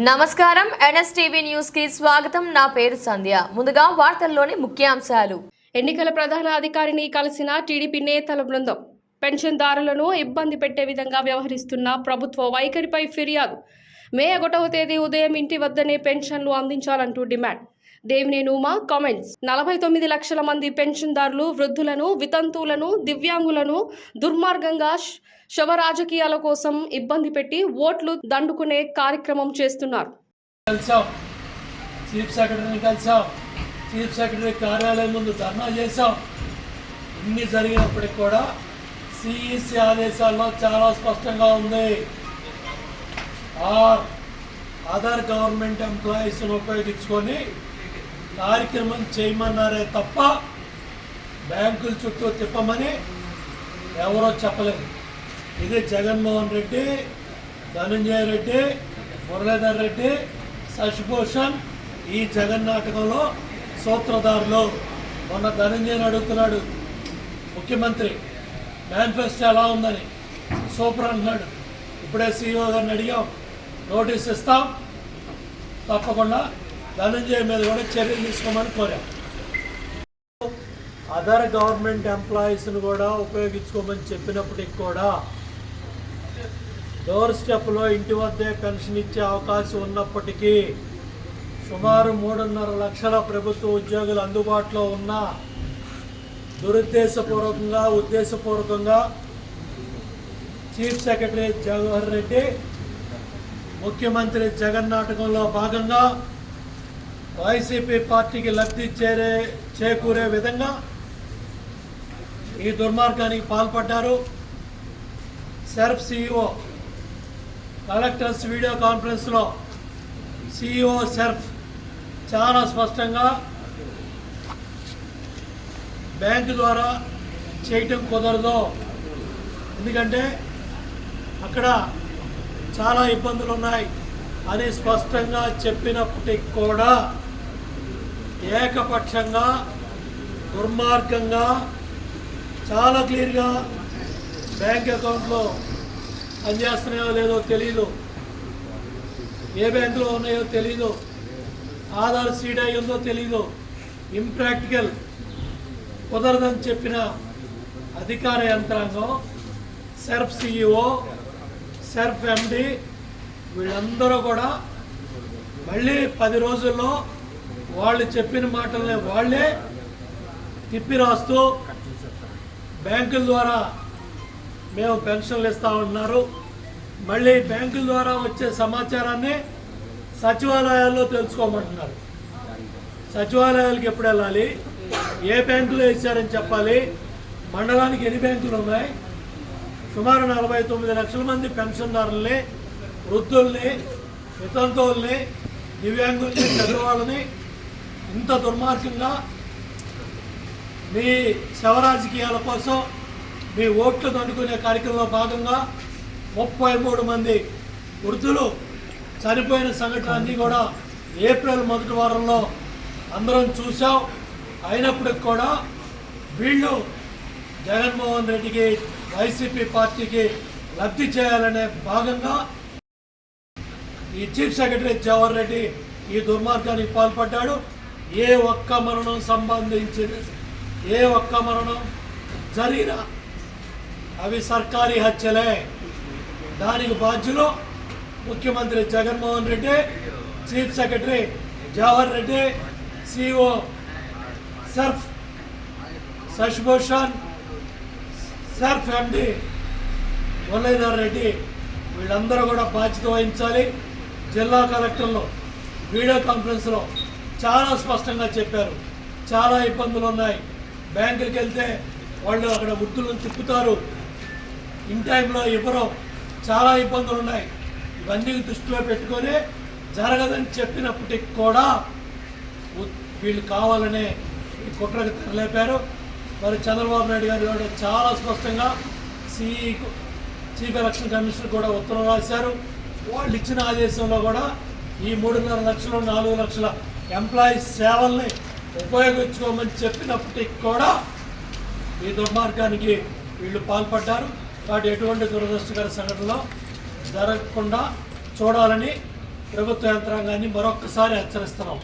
నమస్కారం. ఎన్ఎస్టీవీ న్యూస్కి స్వాగతం. నా పేరు సంధ్య. ముందుగా వార్తల్లోని ముఖ్యాంశాలు. ఎన్నికల ప్రధాన అధికారిని కలిసిన టీడీపీ నేతల బృందం పెన్షన్దారులను ఇబ్బంది పెట్టే విధంగా వ్యవహరిస్తున్న ప్రభుత్వ వైఖరిపై ఫిర్యాదు. మే ఒకటవ తేదీ ఉదయం ఇంటి వద్దనే పెన్షన్లు అందించాలంటూ డిమాండ్. దేవినేని ఉమా కామెంట్స్ నలభై తొమ్మిది లక్షల మంది పెన్షన్దారులు వృద్ధులను వితంతువులను దివ్యాంగులను దుర్మార్గంగా శవ రాజకీయాల కోసం ఇబ్బంది పెట్టి ఓట్లు దండుకునే కార్యక్రమం చేస్తున్నారు. చీఫ్ సెక్రటరీని కలిసాం. చీఫ్ సెక్రటరీ కార్యాలయం ముందు ధర్నా చేశాం. ఇన్ని జరిగినప్పటికి కూడా సిఈసి ఆదేశాల్లో చాలా స్పష్టంగా ఉంది. ఆర్ అదర్ గవర్నమెంట్ ఎంప్లాయీస్ని ఉపయోగించుకొని కార్యక్రమం చేయమన్నారే తప్ప బ్యాంకుల చుట్టూ తిప్పమని ఎవరో చెప్పలేదు. ఇది జగన్మోహన్ రెడ్డి ధనంజయ రెడ్డి మురళీధర్ రెడ్డి శశిభూషణ్ ఈ జగన్ నాటకంలో సూత్రధారులు. మొన్న ధనంజయని అడుగుతున్నాడు ముఖ్యమంత్రి మేనిఫెస్టో ఎలా ఉందని? సూపర్ అంటున్నాడు. ఇప్పుడే సీఈఓ గారిని అడిగాం. నోటీస్ ఇస్తాం. తప్పకుండా ధనంజయ మీద కూడా చర్యలు తీసుకోమని కోరాం. అదర్ గవర్నమెంట్ ఎంప్లాయీస్ను కూడా ఉపయోగించుకోమని చెప్పినప్పటికి కూడా డోర్ స్టెప్లో ఇంటి వద్దే పెన్షన్ ఇచ్చే అవకాశం ఉన్నప్పటికీ సుమారు మూడున్నర లక్షల ప్రభుత్వ ఉద్యోగులు అందుబాటులో ఉన్న దురుద్దేశపూర్వకంగా ఉద్దేశపూర్వకంగా చీఫ్ సెక్రటరీ జవహర్ రెడ్డి ముఖ్యమంత్రి జగన్ నాటకంలో భాగంగా వైసీపీ పార్టీకి లబ్ధి చేరే చేకూరే విధంగా ఈ దుర్మార్గానికి పాల్పడ్డారు. సెర్ఫ్ సిఇఓ కలెక్టర్స్ వీడియో కాన్ఫరెన్స్లో సిఇఓ సెర్ఫ్ చాలా స్పష్టంగా బ్యాంకు ద్వారా చేయటం కుదరదు. ఎందుకంటే అక్కడ చాలా ఇబ్బందులు ఉన్నాయి అని స్పష్టంగా చెప్పినప్పటికి కూడా ఏకపక్షంగా దుర్మార్గంగా చాలా క్లియర్గా బ్యాంక్ అకౌంట్లో పనిచేస్తున్నాయో లేదో తెలియదు ఏ బ్యాంకులో ఉన్నాయో తెలియదు ఆధార్ సీడ్ అయి ఉందో తెలియదు ఇంప్రాక్టికల్ కుదరదని చెప్పిన అధికార యంత్రాంగం సెర్ఫ్ సిఇఓ సెర్ఫ్ ఎండి వీళ్ళందరూ కూడా మళ్ళీ పది రోజుల్లో వాళ్ళు చెప్పిన మాటల్ని వాళ్ళే తిప్పి రాస్తూ బ్యాంకుల ద్వారా మేము పెన్షన్లు ఇస్తామన్నారు మళ్ళీ బ్యాంకుల ద్వారా వచ్చే సమాచారాన్ని సచివాలయాల్లో తెలుసుకోమంటున్నారు. సచివాలయాలకు ఎప్పుడు వెళ్ళాలి? ఏ బ్యాంకులో వేసారని చెప్పాలి? మండలానికి ఎన్ని బ్యాంకులు ఉన్నాయి? సుమారు నలభై తొమ్మిది లక్షల మంది పెన్షన్దారుల్ని వృద్ధుల్ని వితంతువుల్ని దివ్యాంగుల్ని పెద్దవాళ్ళని ఇంత దుర్మార్గంగా మీ శవ రాజకీయాల కోసం మీ ఓట్లు దండుకునే కార్యక్రమంలో భాగంగా ముప్పై మూడు మంది వృద్ధులు చనిపోయిన సంఘటన అన్నీ కూడా ఏప్రిల్ మొదటి వారంలో అందరం చూసాం అయినప్పటికి కూడా వీళ్ళు జగన్మోహన్ రెడ్డికి వైసీపీ పార్టీకి లబ్ధి చేయాలనే భాగంగా ఈ చీఫ్ సెక్రటరీ జవహర్ రెడ్డి ఈ దుర్మార్గానికి పాల్పడ్డాడు. ఏ ఒక్క మరణం సంబంధించిన ఏ ఒక్క మరణం జరిగినా అవి సర్కారీ హత్యలే. దానికి బాధ్యులు ముఖ్యమంత్రి Jaganmohan Reddy chief secretary Jawahar Reddy CEO SERP Shashibhushan SERP MD Muralidhar Reddy వీళ్ళందరూ కూడా బాధ్యత వహించాలి. జిల్లా కలెక్టర్లు వీడియో కాన్ఫరెన్స్లో చాలా స్పష్టంగా చెప్పారు. చాలా ఇబ్బందులు ఉన్నాయి. బ్యాంకులకు వెళ్తే వాళ్ళు అక్కడ వృత్తులను తిప్పుతారు. ఇన్ టైంలో ఇవ్వరు చాలా ఇబ్బందులు ఉన్నాయి. ఇవన్నీ దృష్టిలో పెట్టుకొని జరగదని చెప్పినప్పటికి కూడా వీళ్ళు కావాలనే ఈ కుట్రకు తెరలేపారు. మరి చంద్రబాబు నాయుడు గారు కూడా చాలా స్పష్టంగా సిఈ చీఫ్ ఎలక్షన్ కమిషనర్ కూడా ఉత్తరం రాశారు. వాళ్ళు ఇచ్చిన ఆదేశంలో కూడా ఈ మూడున్నర లక్షలు నాలుగు లక్షల ఎంప్లాయీస్ సేవల్ని ఉపయోగించుకోమని చెప్పినప్పటికి కూడా ఈ దుర్మార్గానికి వీళ్ళు పాల్పడ్డారు. కాబట్టి ఎటువంటి దురదృష్టకర సంఘటనలో జరగకుండా చూడాలని ప్రభుత్వ యంత్రాంగాన్ని మరొక్కసారి హెచ్చరిస్తున్నాం.